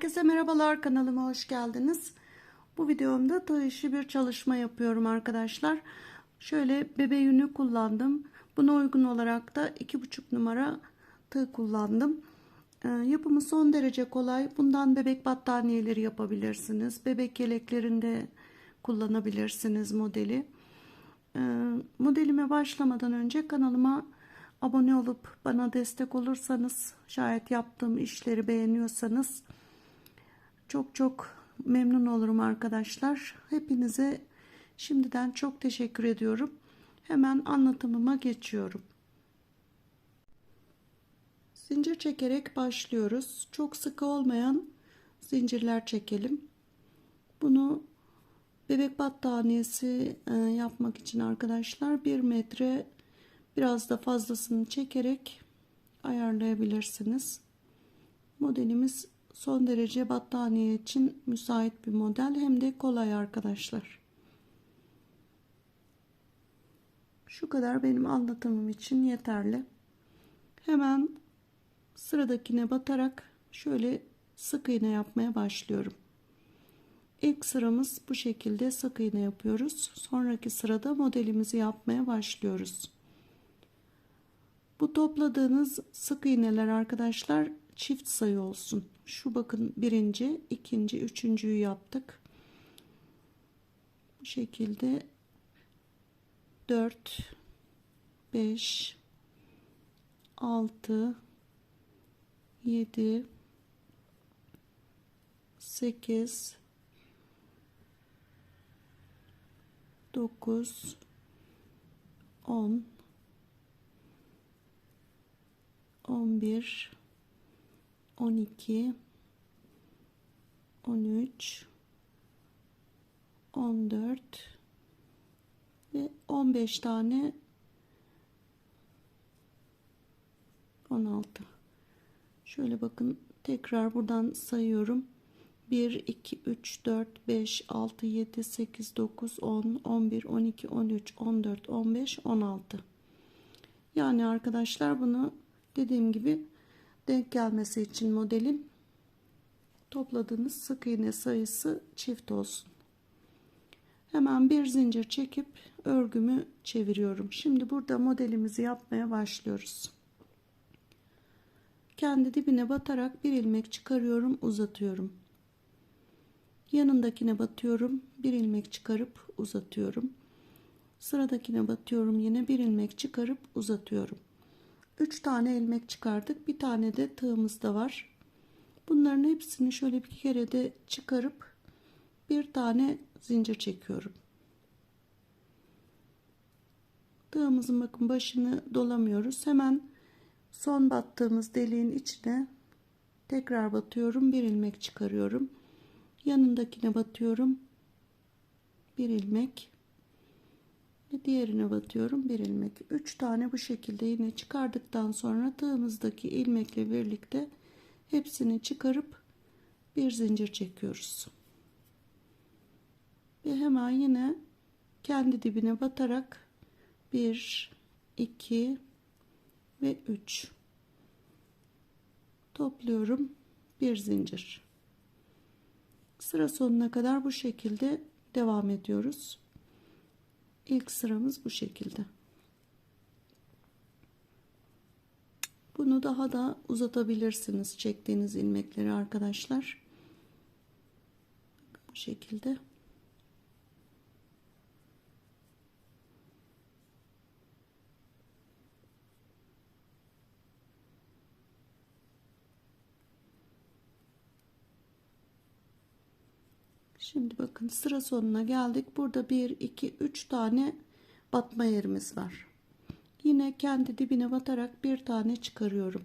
Herkese merhabalar kanalıma hoş geldiniz. Bu videomda tığ işi bir çalışma yapıyorum arkadaşlar. Şöyle bebe yünü kullandım. Buna uygun olarak da 2,5 numara tığ kullandım. Ee, yapımı son derece kolay. Bundan bebek battaniyeleri yapabilirsiniz. Bebek yeleklerinde kullanabilirsiniz modeli. Ee, modelime başlamadan önce kanalıma abone olup bana destek olursanız şayet yaptığım işleri beğeniyorsanız çok çok memnun olurum arkadaşlar. Hepinize şimdiden çok teşekkür ediyorum. Hemen anlatımıma geçiyorum. Zincir çekerek başlıyoruz. Çok sıkı olmayan zincirler çekelim. Bunu bebek battaniyesi e, yapmak için arkadaşlar 1 metre biraz da fazlasını çekerek ayarlayabilirsiniz. Modelimiz son derece battaniye için müsait bir model hem de kolay arkadaşlar. Şu kadar benim anlatımım için yeterli. Hemen sıradakine batarak şöyle sık iğne yapmaya başlıyorum. İlk sıramız bu şekilde sık iğne yapıyoruz. Sonraki sırada modelimizi yapmaya başlıyoruz. Bu topladığınız sık iğneler arkadaşlar çift sayı olsun. Şu bakın birinci, ikinci, üçüncüyü yaptık. Bu şekilde 4 5 6 7 8 9 10 11 12 13 14 ve 15 tane 16 şöyle bakın tekrar buradan sayıyorum. 1 2 3 4 5 6 7 8 9 10 11 12 13 14 15 16 yani arkadaşlar bunu dediğim gibi denk gelmesi için modelin topladığınız sık iğne sayısı çift olsun. Hemen bir zincir çekip örgümü çeviriyorum. Şimdi burada modelimizi yapmaya başlıyoruz. Kendi dibine batarak bir ilmek çıkarıyorum, uzatıyorum. Yanındakine batıyorum, bir ilmek çıkarıp uzatıyorum. Sıradakine batıyorum, yine bir ilmek çıkarıp uzatıyorum. 3 tane ilmek çıkardık. Bir tane de tığımız da var. Bunların hepsini şöyle bir kere de çıkarıp bir tane zincir çekiyorum. Tığımızın bakın başını dolamıyoruz. Hemen son battığımız deliğin içine tekrar batıyorum. Bir ilmek çıkarıyorum. Yanındakine batıyorum. Bir ilmek ve diğerine batıyorum bir ilmek. 3 tane bu şekilde yine çıkardıktan sonra tığımızdaki ilmekle birlikte hepsini çıkarıp bir zincir çekiyoruz. Ve hemen yine kendi dibine batarak 1 2 ve 3 topluyorum bir zincir. Sıra sonuna kadar bu şekilde devam ediyoruz İlk sıramız bu şekilde. Bunu daha da uzatabilirsiniz çektiğiniz ilmekleri arkadaşlar. Bu şekilde. Şimdi bakın sıra sonuna geldik. Burada 1, 2, 3 tane batma yerimiz var. Yine kendi dibine batarak bir tane çıkarıyorum.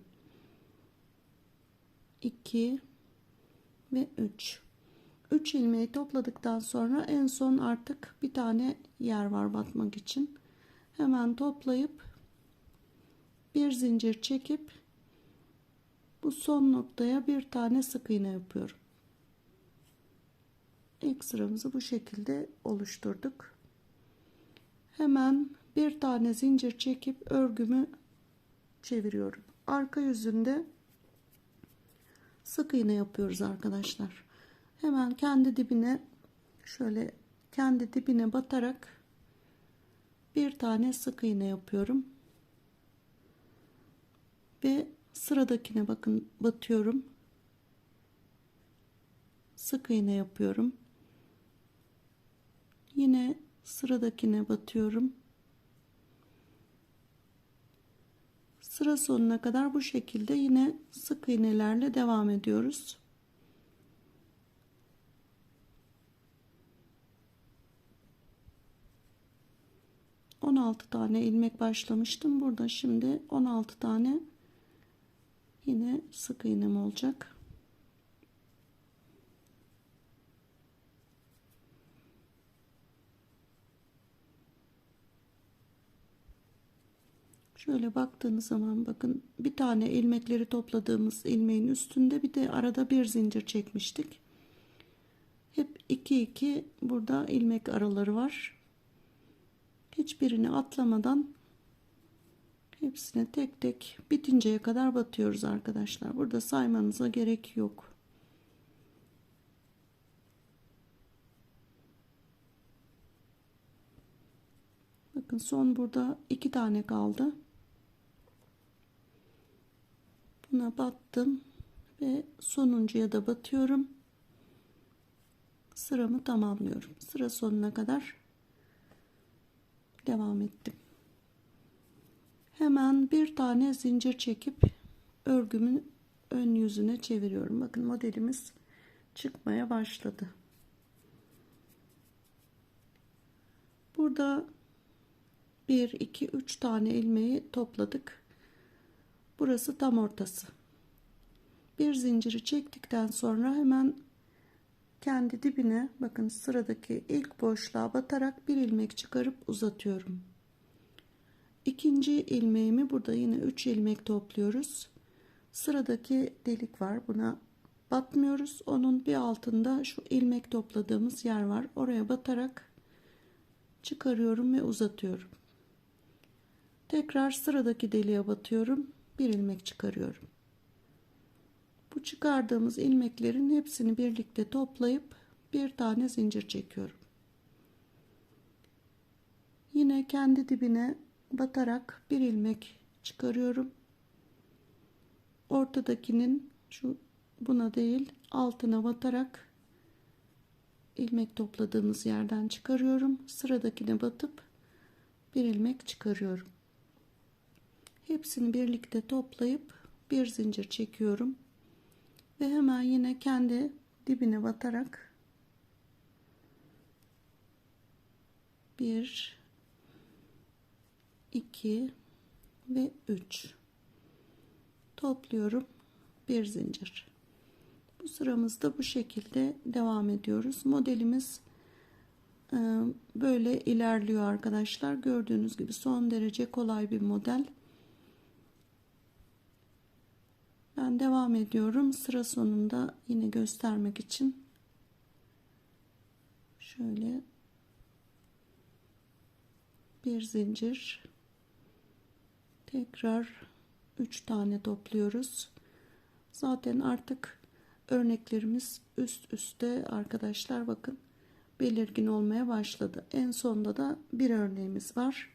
2 ve 3. 3 ilmeği topladıktan sonra en son artık bir tane yer var batmak için. Hemen toplayıp bir zincir çekip bu son noktaya bir tane sık iğne yapıyorum ilk sıramızı bu şekilde oluşturduk. Hemen bir tane zincir çekip örgümü çeviriyorum. Arka yüzünde sık iğne yapıyoruz arkadaşlar. Hemen kendi dibine şöyle kendi dibine batarak bir tane sık iğne yapıyorum. Ve sıradakine bakın batıyorum. Sık iğne yapıyorum. Yine sıradakine batıyorum. Sıra sonuna kadar bu şekilde yine sık iğnelerle devam ediyoruz. On altı tane ilmek başlamıştım. Burada şimdi on altı tane yine sık iğnem olacak. Şöyle baktığınız zaman bakın bir tane ilmekleri topladığımız ilmeğin üstünde bir de arada bir zincir çekmiştik. Hep 2 2 burada ilmek araları var. Hiçbirini atlamadan hepsine tek tek bitinceye kadar batıyoruz arkadaşlar. Burada saymanıza gerek yok. Bakın son burada iki tane kaldı. Buna battım ve sonuncuya da batıyorum. Sıramı tamamlıyorum. Sıra sonuna kadar devam ettim. Hemen bir tane zincir çekip örgümün ön yüzüne çeviriyorum. Bakın modelimiz çıkmaya başladı. Burada 1 2 3 tane ilmeği topladık. Burası tam ortası. Bir zinciri çektikten sonra hemen kendi dibine bakın sıradaki ilk boşluğa batarak bir ilmek çıkarıp uzatıyorum. İkinci ilmeğimi burada yine 3 ilmek topluyoruz. Sıradaki delik var. Buna batmıyoruz. Onun bir altında şu ilmek topladığımız yer var. Oraya batarak çıkarıyorum ve uzatıyorum. Tekrar sıradaki deliğe batıyorum bir ilmek çıkarıyorum. Bu çıkardığımız ilmeklerin hepsini birlikte toplayıp bir tane zincir çekiyorum. Yine kendi dibine batarak bir ilmek çıkarıyorum. Ortadakinin şu buna değil altına batarak ilmek topladığımız yerden çıkarıyorum. Sıradakine batıp bir ilmek çıkarıyorum. Hepsini birlikte toplayıp bir zincir çekiyorum. Ve hemen yine kendi dibine batarak bir, iki ve üç topluyorum bir zincir. Bu sıramızda bu şekilde devam ediyoruz. Modelimiz e, böyle ilerliyor arkadaşlar. Gördüğünüz gibi son derece kolay bir model. Ben devam ediyorum. Sıra sonunda yine göstermek için şöyle bir zincir tekrar 3 tane topluyoruz. Zaten artık örneklerimiz üst üste arkadaşlar bakın belirgin olmaya başladı. En sonda da bir örneğimiz var.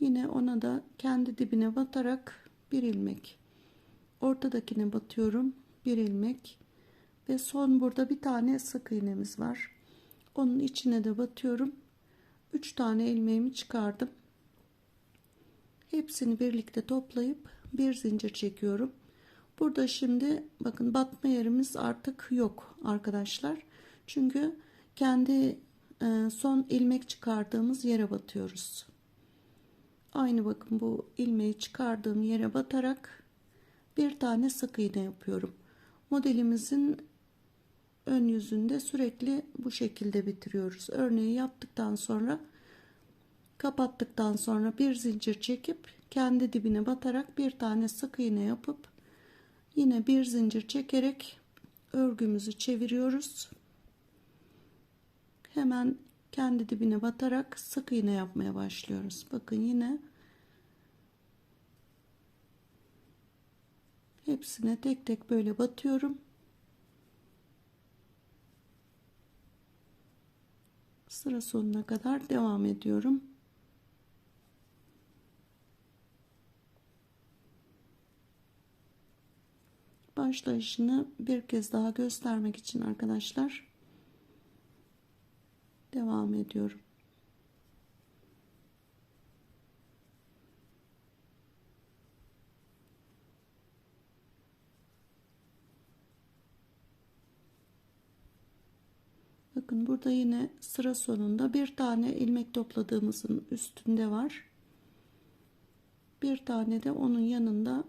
Yine ona da kendi dibine batarak bir ilmek ortadakine batıyorum bir ilmek ve son burada bir tane sık iğnemiz var. Onun içine de batıyorum. 3 tane ilmeğimi çıkardım. Hepsini birlikte toplayıp bir zincir çekiyorum. Burada şimdi bakın batma yerimiz artık yok arkadaşlar. Çünkü kendi e, son ilmek çıkardığımız yere batıyoruz. Aynı bakın bu ilmeği çıkardığım yere batarak bir tane sık iğne yapıyorum. Modelimizin ön yüzünde sürekli bu şekilde bitiriyoruz. Örneği yaptıktan sonra kapattıktan sonra bir zincir çekip kendi dibine batarak bir tane sık iğne yapıp yine bir zincir çekerek örgümüzü çeviriyoruz. Hemen kendi dibine batarak sık iğne yapmaya başlıyoruz. Bakın yine Hepsine tek tek böyle batıyorum. Sıra sonuna kadar devam ediyorum. Başlayışını bir kez daha göstermek için arkadaşlar devam ediyorum. Bakın burada yine sıra sonunda bir tane ilmek topladığımızın üstünde var. Bir tane de onun yanında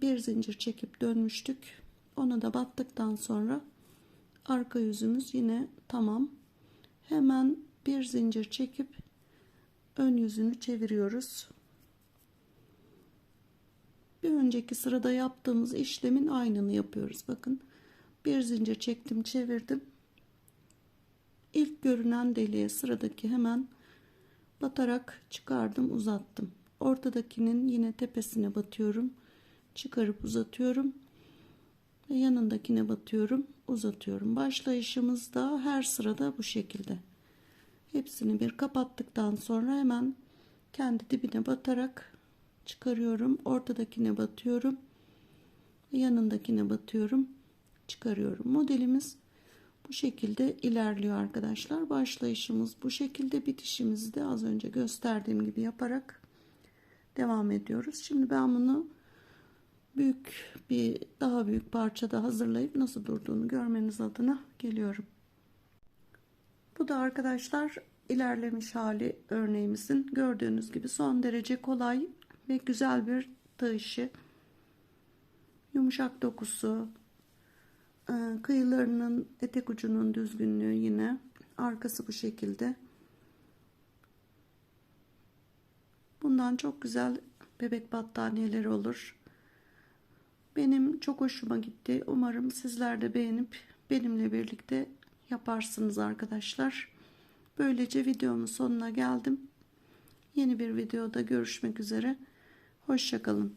bir zincir çekip dönmüştük. Ona da battıktan sonra arka yüzümüz yine tamam. Hemen bir zincir çekip ön yüzünü çeviriyoruz. Bir önceki sırada yaptığımız işlemin aynını yapıyoruz. Bakın bir zincir çektim çevirdim. İlk görünen deliğe sıradaki hemen batarak çıkardım uzattım. Ortadakinin yine tepesine batıyorum. Çıkarıp uzatıyorum. Ve yanındakine batıyorum uzatıyorum. Başlayışımızda her sırada bu şekilde. Hepsini bir kapattıktan sonra hemen kendi dibine batarak çıkarıyorum. Ortadakine batıyorum. Yanındakine batıyorum çıkarıyorum. Modelimiz bu şekilde ilerliyor arkadaşlar. Başlayışımız bu şekilde bitişimizi de az önce gösterdiğim gibi yaparak devam ediyoruz. Şimdi ben bunu büyük bir daha büyük parçada hazırlayıp nasıl durduğunu görmeniz adına geliyorum. Bu da arkadaşlar ilerlemiş hali örneğimizin gördüğünüz gibi son derece kolay ve güzel bir tığ işi. Yumuşak dokusu, kıyılarının etek ucunun düzgünlüğü yine arkası bu şekilde. Bundan çok güzel bebek battaniyeleri olur. Benim çok hoşuma gitti. Umarım sizler de beğenip benimle birlikte yaparsınız arkadaşlar. Böylece videomun sonuna geldim. Yeni bir videoda görüşmek üzere. Hoşçakalın